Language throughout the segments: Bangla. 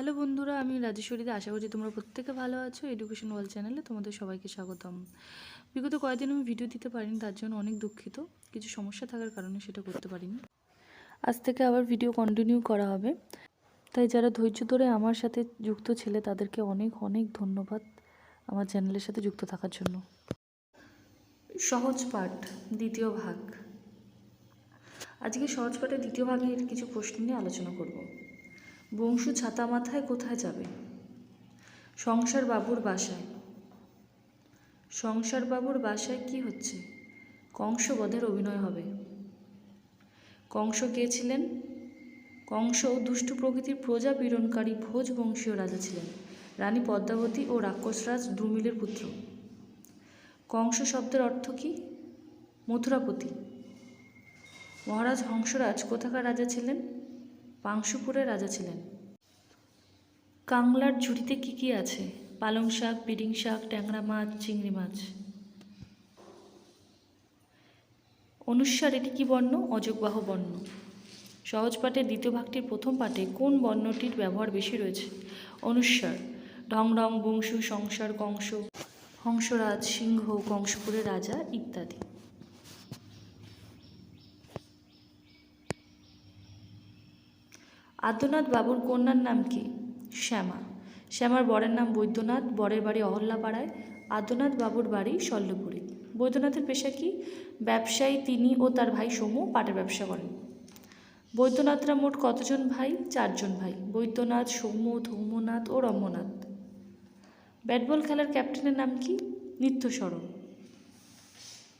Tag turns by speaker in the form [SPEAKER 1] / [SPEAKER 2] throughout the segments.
[SPEAKER 1] হ্যালো বন্ধুরা, আমি রাজেশ্বরীতে আশা করছি তোমরা প্রত্যেকে ভালো আছো। এডুকেশন ওয়ার্ল্ড চ্যানেলে তোমাদের সবাইকে স্বাগতম। বিগত কয়েকদিন আমি ভিডিও দিতে পারিনি, তার জন্য অনেক দুঃখিত। কিছু সমস্যা থাকার কারণে সেটা করতে পারিনি। আজ থেকে আবার ভিডিও কন্টিনিউ করা হবে। তাই যারা ধৈর্য ধরে আমার সাথে যুক্ত ছেলে, তাদেরকে অনেক অনেক ধন্যবাদ আমার চ্যানেলের সাথে যুক্ত থাকার জন্য। সহজ পাঠ, দ্বিতীয় ভাগ। আজকে সহজ পাঠের দ্বিতীয় ভাগের কিছু প্রশ্ন নিয়ে আলোচনা করব। বংশু ছাতা মাথায় কোথায় যাবে? সংসার বাবুর বাসায়। সংসার বাবুর বাসায় কি হচ্ছে? কংসবধের অভিনয় হবে। কংস কে ছিলেন? কংস দুষ্টু প্রকৃতির প্রজা পীড়নকারী ভোজ বংশীয় রাজা ছিলেন। রানী পদ্মাবতী ও রাক্ষসরাজ দ্রুমিলের পুত্র। কংস শব্দের অর্থ কি? মথুরাপতি। মহারাজ হংসরাজ কোথাকার রাজা ছিলেন? পাংশুপুরের রাজা ছিলেন। কাংলার ঝুড়িতে কি কি আছে? পালং শাক পিডিং শাক, ট্যাংরা মাছ, চিংড়ি মাছ। অনুস্বার এটি কি বর্ণ? অযোগবাহ বর্ণ। সহজ পাঠের দ্বিতীয় ভাগটির প্রথম পাঠে কোন বর্ণটির ব্যবহার বেশি রয়েছে? অনুস্বার ঢং ঢং বংশু, সংসার, কংস, হংসরাজ, সিংহ, কংসপুরের রাজা ইত্যাদি। আদ্যনাথ বাবুর কন্যার নাম কি? শ্যামা। শ্যামার বরের নাম বৈদ্যনাথ, বরের বাড়ি অহল্যাপাড়ায় আদ্যনাথ বাবুর বাড়ি শল্যপুরে। বৈদ্যনাথের পেশা কি? ব্যবসায়ী তিনি ও তার ভাই সমু পাটের ব্যবসা করেন। বৈদ্যনাথরা মোট কতজন ভাই? চারজন ভাই। বৈদ্যনাথ সৌম্য ধৌম্যনাথ ও রম্যনাথ। ব্যাটবল খেলার ক্যাপ্টেনের নাম কি? নিত্যস্মরণ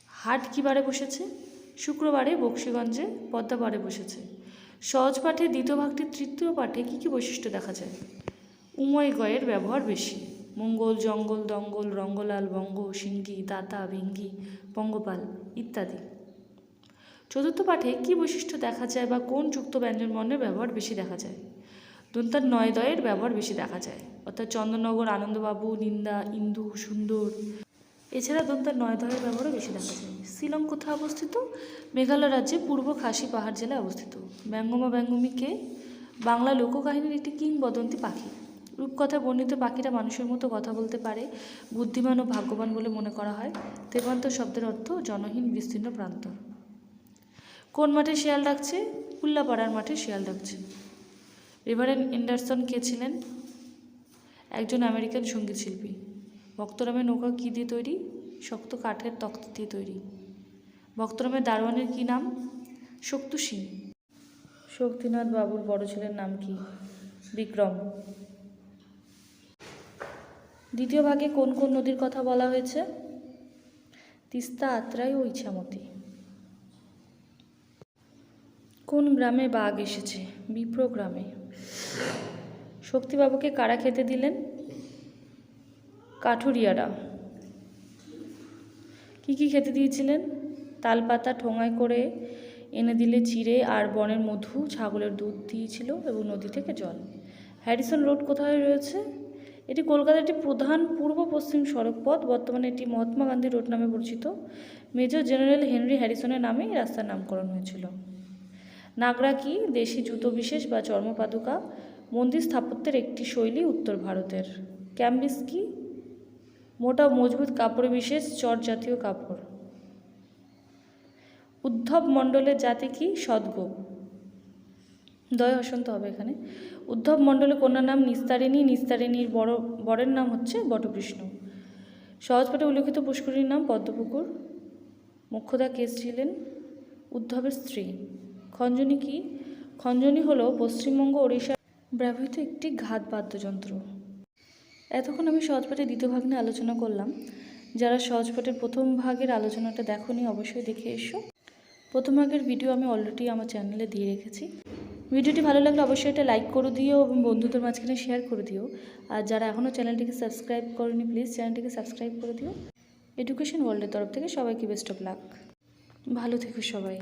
[SPEAKER 1] হাট কী বারে বসেছে? শুক্রবারে বক্সিগঞ্জে পদ্মাবারে বসেছে। সহজ পাঠে, দ্বিতীয় ভাগটির তৃতীয় পাঠে কী কী বৈশিষ্ট্য দেখা যায়? উময় গয়ের ব্যবহার বেশি। মঙ্গল, জঙ্গল, দঙ্গল, রঙ্গলাল, বঙ্গ সিঙ্গি দাতা ভিঙ্গি পঙ্গপাল ইত্যাদি। চতুর্থ পাঠে কী বৈশিষ্ট্য দেখা যায় বা কোন যুক্ত ব্যঞ্জন বর্ণের ব্যবহার বেশি দেখা যায়? দন্তার নয় দয়ের ব্যবহার বেশি দেখা যায়। অর্থাৎ চন্দননগর, আনন্দবাবু, নিন্দা, ইন্দু, সুন্দর। এছাড়া দন্তার নয় দয়ের ব্যবহারও বেশি দেখা যায়। শিলং কোথায় অবস্থিত? মেঘালয় রাজ্যে পূর্ব খাসি পাহাড় জেলায় অবস্থিত। ব্যঙ্গমা ব্যঙ্গমীকে বাংলা লোককাহিনীর একটি কিংবদন্তি পাখি। রূপকথায় বর্ণিত পাখিরা মানুষের মতো কথা বলতে পারে, বুদ্ধিমান ও ভাগ্যবান বলে মনে করা হয়। তেপান্তর শব্দের অর্থ জনহীন, বিস্তীর্ণ প্রান্তর কোন মাঠে শিয়াল ডাকছে? উল্লাপাড়ার মাঠে শিয়াল ডাকছে। রিভারেন এন্ডারসন কে ছিলেন? একজন আমেরিকান সংগীত শিল্পী ভক্তরামের নৌকা কী দিয়ে তৈরি? শক্ত কাঠের তক্ত দিয়ে তৈরি। ভক্তরামের দারোয়ানের কী নাম? শক্তু সিং শক্তিনাথ বাবুর বড় ছেলের নাম কি? বিক্রম। দ্বিতীয় ভাগে কোন কোন নদীর কথা বলা হয়েছে? তিস্তা, আত্রাই ও ইছামতি। কোন গ্রামে বাঘ এসেছে? বিপ্র গ্রামে। শক্তিবাবুকে কারা খেতে দিলেন? কাঠুরিয়ারা। কি কি খেতে দিয়েছিলেন? তালপাতা ঠোঙায় করে এনে দিলে চিড়ে আর বনের মধু ছাগলের দুধ দিয়েছিল এবং নদী থেকে জল। হ্যারিসন রোড কোথায় রয়েছে? এটি কলকাতার একটি প্রধান পূর্ব পশ্চিম সড়ক পথ বর্তমানে এটি মহাত্মা গান্ধী রোড নামে পরিচিত। মেজর জেনারেল হেনরি হ্যারিসনের নামে রাস্তার নামকরণ হয়েছিল। নাগরা কি দেশি জুতো বিশেষ বা চর্মপাদুকা? মন্দির স্থাপত্যের একটি শৈলী উত্তর ভারতের। ক্যাম্বিস কি মোটা মজবুত কাপড় বিশেষ চট জাতীয় কাপড়। উদ্ধব মণ্ডলের জাতি কি? সদ্গোপ দয় হসন্ত হবে এখানে। উদ্ধব মণ্ডলের কন্যার নাম নিস্তারিণী। নিস্তারিণীর বড়, বরের নাম হচ্ছে বটকৃষ্ণ। সহজপাঠে উল্লেখিত পুষ্করিণীর নাম পদ্মপুকুর। মুখ্যদা কেস ছিলেন? উদ্ধবের স্ত্রী। খঞ্জনী কি? খঞ্জনী হলো পশ্চিমবঙ্গ, ওড়িশা। ব্যবহৃত একটি ঘাত বাদ্যযন্ত্র। এতক্ষণ আমি সহজপাঠের দ্বিতীয় ভাগ নিয়ে আলোচনা করলাম। যারা সহজপাঠের প্রথম ভাগের আলোচনাটা দেখোনি, অবশ্যই দেখে এসো। প্রথম ভাগের ভিডিও আমি অলরেডি আমার চ্যানেলে দিয়ে রেখেছি। ভিডিওটি ভালো লাগলে অবশ্যই এটা লাইক করে দিও এবং বন্ধুদের মাঝখানে শেয়ার করে দিও। আর যারা এখনও চ্যানেলটিকে সাবস্ক্রাইব করেনি প্লিজ চ্যানেলটিকে সাবস্ক্রাইব করে দিও। এডুকেশন ওয়ার্ল্ডের তরফ থেকে সবাইকে বেস্ট অফ লাক ভালো থেকো সবাই।